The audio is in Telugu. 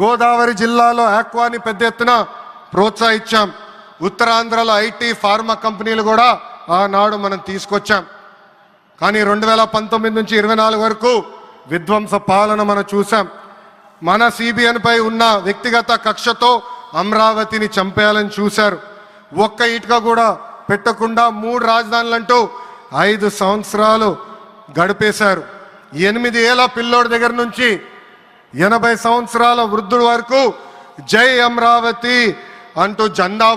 గోదావరి జిల్లాలో ఆక్వాని పెద్ద ఎత్తున ప్రోత్సహించాం. ఉత్తరాంధ్రలో ఐటీ ఫార్మా కంపెనీలు కూడా ఆనాడు మనం తీసుకొచ్చాం. కానీ రెండు వేల పంతొమ్మిది నుంచి ఇరవై నాలుగు వరకు విధ్వంస పాలన మనం చూసాం. మన సిబిఎన్పై ఉన్న వ్యక్తిగత కక్షతో అమరావతిని చంపేయాలని చూశారు. ఒక్క ఇటుక కూడా పెట్టకుండా మూడు రాజధానులంటూ ఐదు సంవత్సరాలు గడిపేశారు. ఎనిమిది ఏళ్ళ పిల్లోడి దగ్గర నుంచి ఎనభై సంవత్సరాల వృద్ధుడు వరకు జై అమరావతి అంటూ జెండా